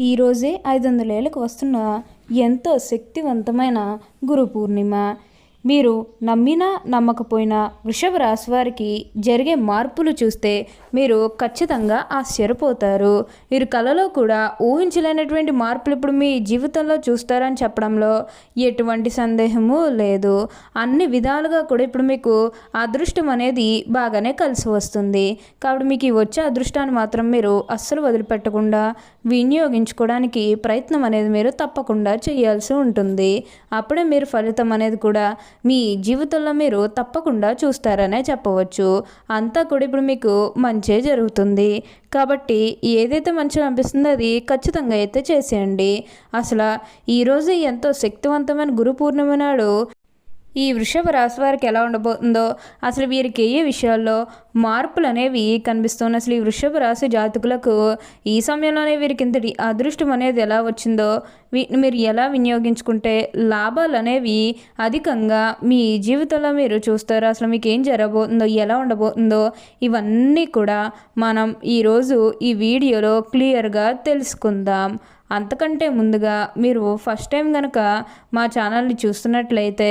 ఈరోజే ఐదు వందల ఏళ్ళకు వస్తున్న ఎంతో శక్తివంతమైన గురు పూర్ణిమ. మీరు నమ్మినా నమ్మకపోయినా వృషభ రాశి వారికి జరిగే మార్పులు చూస్తే మీరు ఖచ్చితంగా ఆశ్చర్యపోతారు. మీరు కళలో కూడా ఊహించలేనటువంటి మార్పులు ఇప్పుడు మీ జీవితంలో చూస్తారని చెప్పడంలో ఎటువంటి సందేహము లేదు. అన్ని విధాలుగా కూడా ఇప్పుడు మీకు అదృష్టం అనేది బాగానే కలిసి వస్తుంది. కాబట్టి మీకు ఈ వచ్చే అదృష్టాన్ని మాత్రం మీరు అస్సలు వదిలిపెట్టకుండా వినియోగించుకోవడానికి ప్రయత్నం అనేది మీరు తప్పకుండా చేయాల్సి ఉంటుంది. అప్పుడే మీరు ఫలితం అనేది కూడా మీ జీవితంలో మీరు తప్పకుండా చూస్తారనే చెప్పవచ్చు. అంతా కూడా ఇప్పుడు మీకు మంచే జరుగుతుంది. కాబట్టి ఏదైతే మంచిగా అనిపిస్తుందో అది ఖచ్చితంగా అయితే చేసేయండి. అసలు ఈరోజు ఎంతో శక్తివంతమైన గురు పూర్ణిమ నాడు ఈ వృషభ రాశి వారికి ఎలా ఉండబోతుందో అసలు వీరికి ఏ విషయాల్లో మార్పులు అనేవి కనిపిస్తున్నాయి అసలు ఈ వృషభ రాశి జాతకులకు ఈ సమయంలోనే వీరికి ఇంతటి అదృష్టం అనేది ఎలా వచ్చిందో వీటిని మీరు ఎలా వినియోగించుకుంటే లాభాలు అనేవి అధికంగా మీ జీవితంలో మీరు చూస్తారు. అసలు మీకు ఏం జరగబోతుందో ఎలా ఉండబోతుందో ఇవన్నీ కూడా మనం ఈరోజు ఈ వీడియోలో క్లియర్గా తెలుసుకుందాం. అంతకంటే ముందుగా మీరు ఫస్ట్ టైం కనుక మా ఛానల్ని చూస్తున్నట్లయితే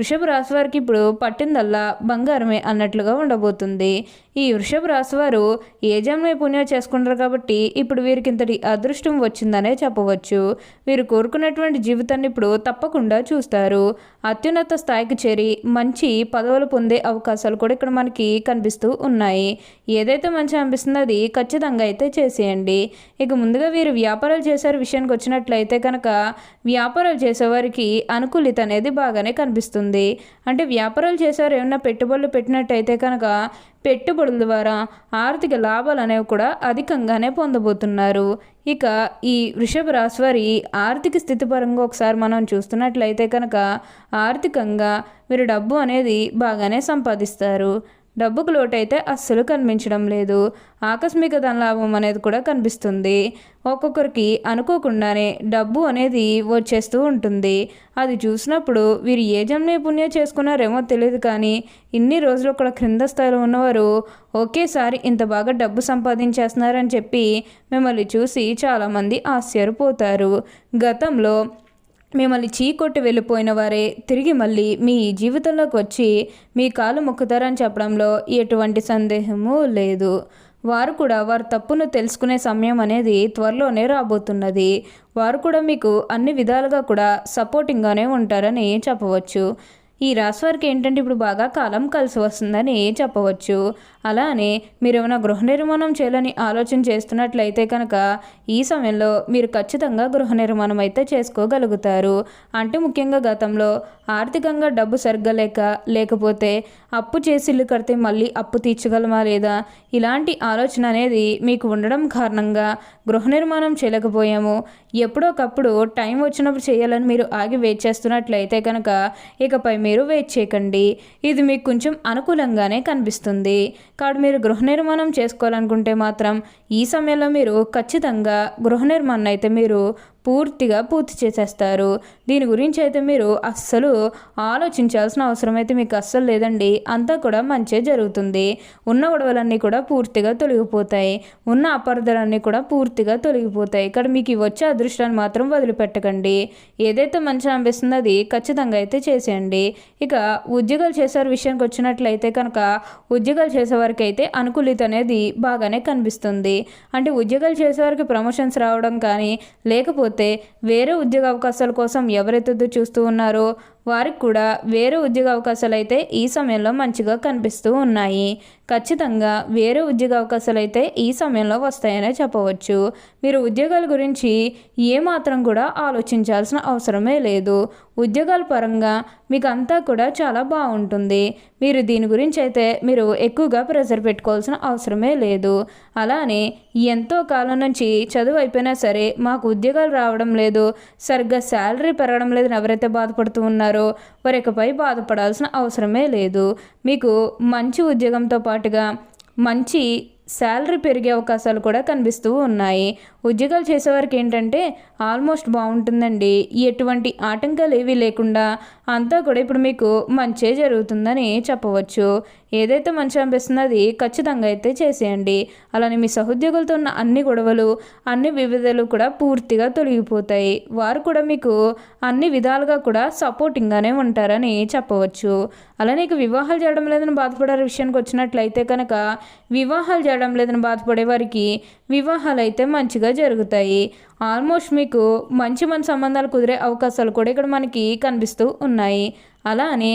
వృషభ రాశి వారికి ఇప్పుడు పట్టిందల్లా బంగారమే అన్నట్లుగా ఉండబోతుంది. ఈ వృషభ రాశి వారు ఏ జన్మే పుణ్యం చేసుకుంటారు కాబట్టి ఇప్పుడు వీరికి ఇంతటి అదృష్టం వచ్చిందనే చెప్పవచ్చు. వీరు కోరుకున్నటువంటి జీవితాన్ని ఇప్పుడు తప్పకుండా చూస్తారు. అత్యున్నత స్థాయికి చేరి మంచి పదవులు పొందే అవకాశాలు కూడా ఇక్కడ మనకి కనిపిస్తూ ఉన్నాయి. ఏదైతే మంచి అనిపిస్తుందో అది ఖచ్చితంగా అయితే చేసేయండి. ఇక ముందుగా వీరు వ్యాపారాలు చేసే విషయానికి వచ్చినట్లయితే కనుక వ్యాపారాలు చేసేవారికి అనుకూలిత అనేది బాగానే కనిపిస్తుంది. అంటే వ్యాపారాలు చేసేవారు ఏమైనా పెట్టుబడులు పెట్టినట్టయితే కనుక పెట్టుబడుల ద్వారా ఆర్థిక లాభాలు అనేవి కూడా అధికంగానే పొందబోతున్నారు. ఇక ఈ వృషభ రాశి వారి ఆర్థిక స్థితి పరంగా ఒకసారి మనం చూస్తున్నట్లయితే కనుక ఆర్థికంగా మీరు డబ్బు అనేది బాగానే సంపాదిస్తారు. డబ్బుకు లోటైతే అస్సలు కనిపించడం లేదు. ఆకస్మిక ధనలాభం అనేది కూడా కనిపిస్తుంది. ఒక్కొక్కరికి అనుకోకుండానే డబ్బు అనేది వచ్చేస్తూ ఉంటుంది. అది చూసినప్పుడు వీరు ఏ జన్మే పుణ్యం చేసుకున్నారేమో తెలియదు కానీ ఇన్ని రోజులు కూడా క్రింద స్థాయిలో ఉన్నవారు ఒకేసారి ఇంత బాగా డబ్బు సంపాదించేస్తున్నారని చెప్పి మిమ్మల్ని చూసి చాలామంది ఆశ్చర్యపోతారు. గతంలో మిమ్మల్ని చీకొట్టి వెళ్ళిపోయిన వారే తిరిగి మళ్ళీ మీ జీవితంలోకి వచ్చి మీ కాలు మొక్కుతారని చెప్పడంలో ఎటువంటి సందేహము లేదు. వారు కూడా వారి తప్పును తెలుసుకునే సమయం అనేది త్వరలోనే రాబోతున్నది. వారు కూడా మీకు అన్ని విధాలుగా కూడా సపోర్టింగ్గానే ఉంటారని చెప్పవచ్చు. ఈ రాశి వారికి ఏంటంటే ఇప్పుడు బాగా కాలం కలిసి వస్తుందని చెప్పవచ్చు. అలానే మీరు ఏమైనా గృహ నిర్మాణం చేయాలని ఆలోచన చేస్తున్నట్లయితే కనుక ఈ సమయంలో మీరు ఖచ్చితంగా గృహ నిర్మాణం అయితే చేసుకోగలుగుతారు. అంటే ముఖ్యంగా గతంలో ఆర్థికంగా డబ్బు సరిగ్గా లేక లేకపోతే అప్పు చేసి ఇల్లు కడితే మళ్ళీ అప్పు తీర్చగలమా లేదా? ఇలాంటి ఆలోచన అనేది మీకు ఉండడం కారణంగా గృహ నిర్మాణం చేయలేకపోయాము. ఎప్పుడోకప్పుడు టైం వచ్చినప్పుడు చేయాలని మీరు ఆగి వెయిట్ చేస్తున్నట్లయితే కనుక ఇకపై మీరు వెయిట్ చేయకండి. ఇది మీకు కొంచెం అనుకూలంగానే కనిపిస్తుంది. కాబట్టి మీరు గృహ నిర్మాణం చేసుకోవాలనుకుంటే మాత్రం ఈ సమయంలో మీరు ఖచ్చితంగా గృహ నిర్మాణం అయితే మీరు పూర్తిగా పూర్తి చేసేస్తారు. దీని గురించి అయితే మీరు అస్సలు ఆలోచించాల్సిన అవసరం అయితే మీకు అస్సలు లేదండి. అంతా కూడా మంచి జరుగుతుంది. ఉన్న గొడవలన్నీ కూడా పూర్తిగా తొలగిపోతాయి. ఉన్న అపార్థాలన్నీ కూడా పూర్తిగా తొలగిపోతాయి. ఇక్కడ మీకు వచ్చే అదృష్టాన్ని మాత్రం వదిలిపెట్టకండి. ఏదైతే మంచి అనిపిస్తుందో అది ఖచ్చితంగా అయితే చేసేయండి. ఇక ఉద్యోగాలు చేసే విషయానికి వచ్చినట్లయితే కనుక ఉద్యోగాలు చేసేవారికి అయితే అనుకూలిత అనేది బాగానే కనిపిస్తుంది. అంటే ఉద్యోగాలు చేసేవారికి ప్రమోషన్స్ రావడం కానీ లేకపోతే వేరే ఉద్యోగ అవకాశాల కోసం ఎవరైతే చూస్తూ ఉన్నారో వారికి కూడా వేరే ఉద్యోగ అవకాశాలు అయితే ఈ సమయంలో మంచిగా కనిపిస్తూ ఉన్నాయి. ఖచ్చితంగా వేరే ఉద్యోగ అవకాశాలు అయితే ఈ సమయంలో వస్తాయనే చెప్పవచ్చు. మీరు ఉద్యోగాల గురించి ఏమాత్రం కూడా ఆలోచించాల్సిన అవసరమే లేదు. ఉద్యోగాల పరంగా మీకు అంతా కూడా చాలా బాగుంటుంది. మీరు దీని గురించి అయితే మీరు ఎక్కువగా ప్రెజర్ పెట్టుకోవాల్సిన అవసరమే లేదు. అలానే ఎంతో కాలం నుంచి చదువు అయిపోయినా సరే మాకు ఉద్యోగాలు రావడం లేదు. సరిగ్గా శాలరీ పెరగడం లేదని ఎవరైతే బాధపడుతూ ఉన్నారో ఉన్నారో వారికపై బాధపడాల్సిన అవసరమే లేదు. మీకు మంచి ఉద్యోగంతో పాటుగా మంచి శాలరీ పెరిగే అవకాశాలు కూడా కనిపిస్తూ ఉన్నాయి. ఉద్యోగాలు చేసేవారికి ఏంటంటే ఆల్మోస్ట్ బాగుంటుందండి. ఎటువంటి ఆటంకాలు ఏవీ లేకుండా అంతా కూడా ఇప్పుడు మీకు మంచే జరుగుతుందని చెప్పవచ్చు. ఏదైతే మంచి అనిపిస్తుందో అది ఖచ్చితంగా అయితే చేసేయండి. అలానే మీ సహోద్యోగులతో ఉన్న అన్ని గొడవలు అన్ని వివిధలు కూడా పూర్తిగా తొలగిపోతాయి. వారు కూడా మీకు అన్ని విధాలుగా కూడా సపోర్టింగ్గానే ఉంటారని చెప్పవచ్చు. అలానే ఇక వివాహాలు చేయడం లేదని బాధపడే విషయానికి వచ్చినట్లయితే కనుక వివాహాలు చేయడం లేదని బాధపడే వారికి వివాహాలు అయితే మంచిగా జరుగుతాయి. ఆల్మోస్ట్ మీకు మంచి మంచి సంబంధాలు కుదిరే అవకాశాలు కూడా ఇక్కడ మనకి కనిపిస్తూ ఉన్నాయి. అలా అని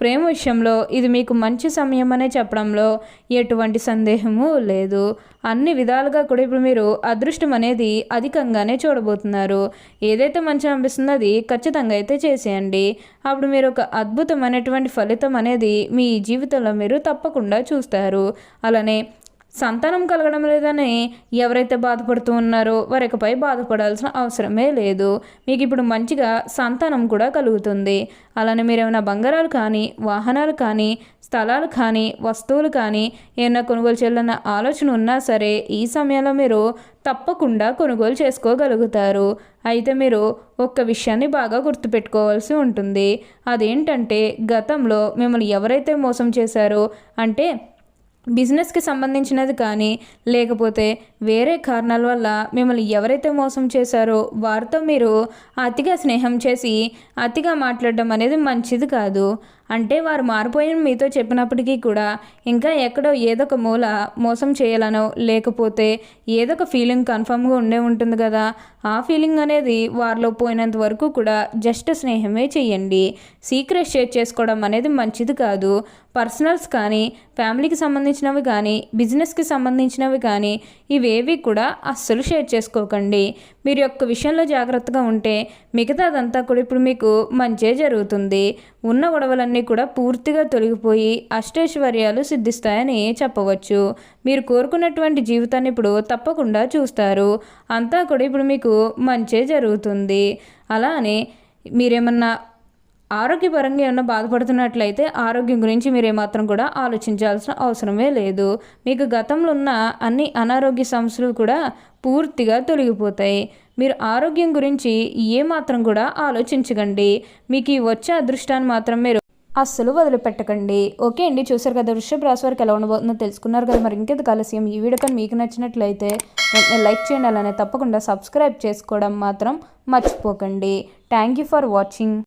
ప్రేమ విషయంలో ఇది మీకు మంచి సమయం అనే చెప్పడంలో ఎటువంటి సందేహము లేదు. అన్ని విధాలుగా కూడా ఇప్పుడు మీరు అదృష్టం అనేది అధికంగానే చూడబోతున్నారు. ఏదైతే మంచి అనిపిస్తుందో అది ఖచ్చితంగా అయితే చేసేయండి. అప్పుడు మీరు ఒక అద్భుతమైనటువంటి ఫలితం అనేది మీ జీవితంలో మీరు తప్పకుండా చూస్తారు. అలానే సంతానం కలగడం లేదని ఎవరైతే బాధపడుతూ ఉన్నారో వారికపై బాధపడాల్సిన అవసరమే లేదు. మీకు ఇప్పుడు మంచిగా సంతానం కూడా కలుగుతుంది. అలానే మీరు ఏమైనా బంగారాలు కానీ వాహనాలు కానీ స్థలాలు కానీ వస్తువులు కానీ ఏమైనా కొనుగోలు చేయాలన్న ఆలోచన ఉన్నా సరే ఈ సమయంలో మీరు తప్పకుండా కొనుగోలు చేసుకోగలుగుతారు. అయితే మీరు ఒక్క విషయాన్ని బాగా గుర్తుపెట్టుకోవాల్సి ఉంటుంది. అదేంటంటే గతంలో మిమ్మల్ని ఎవరైతే మోసం చేశారో అంటే బిజినెస్కి సంబంధించినది కానీ లేకపోతే వేరే కారణాల వల్ల మిమ్మల్ని ఎవరైతే మోసం చేశారో వారితో మీరు అతిగా స్నేహం చేసి అతిగా మాట్లాడడం అనేది మంచిది కాదు. అంటే వారు మారిపోయిన మీతో చెప్పినప్పటికీ కూడా ఇంకా ఎక్కడో ఏదో ఒక మూల మోసం చేయాలనో లేకపోతే ఏదో ఒక ఫీలింగ్ కన్ఫర్మ్గా ఉండే ఉంటుంది కదా ఆ ఫీలింగ్ అనేది వారిలో పోయినంత వరకు కూడా జస్ట్ స్నేహమే చేయండి. సీక్రెట్ షేర్ చేసుకోవడం అనేది మంచిది కాదు. పర్సనల్స్ కానీ ఫ్యామిలీకి సంబంధించినవి కానీ బిజినెస్కి సంబంధించినవి కానీ ఇవేవి కూడా అస్సలు షేర్ చేసుకోకండి. మీరు యొక్క విషయంలో జాగ్రత్తగా ఉంటే మిగతాదంతా కూడా ఇప్పుడు మీకు మంచే జరుగుతుంది. ఉన్న గొడవలన్నీ కూడా పూర్తిగా తొలగిపోయి అష్టైశ్వర్యాలు సిద్ధిస్తాయని చెప్పవచ్చు. మీరు కోరుకున్నటువంటి జీవితాన్ని ఇప్పుడు తప్పకుండా చూస్తారు. అంతా కూడా ఇప్పుడు మీకు మంచే జరుగుతుంది. అలానే మీరేమన్నా ఆరోగ్యపరంగా ఏమన్నా బాధపడుతున్నట్లయితే ఆరోగ్యం గురించి మీరు ఏమాత్రం కూడా ఆలోచించాల్సిన అవసరమే లేదు. మీకు గతంలో ఉన్న అన్ని అనారోగ్య సమస్యలు కూడా పూర్తిగా తొలగిపోతాయి. మీరు ఆరోగ్యం గురించి ఏమాత్రం కూడా ఆలోచించకండి. మీకు ఈ వచ్చే అదృష్టాన్ని మాత్రం మీరు అస్సలు వదిలిపెట్టకండి. ఓకే అండి చూసారు కదా వృషభ రాశి వారికి ఎలా ఉండబోతుందో తెలుసుకున్నారు కదా. మరి ఇంకేది కలసియం ఈ వీడియో కానీ మీకు నచ్చినట్లయితే లైక్ చేయండి అలానే తప్పకుండా సబ్స్క్రైబ్ చేసుకోవడం మాత్రం మర్చిపోకండి. Thank you for watching.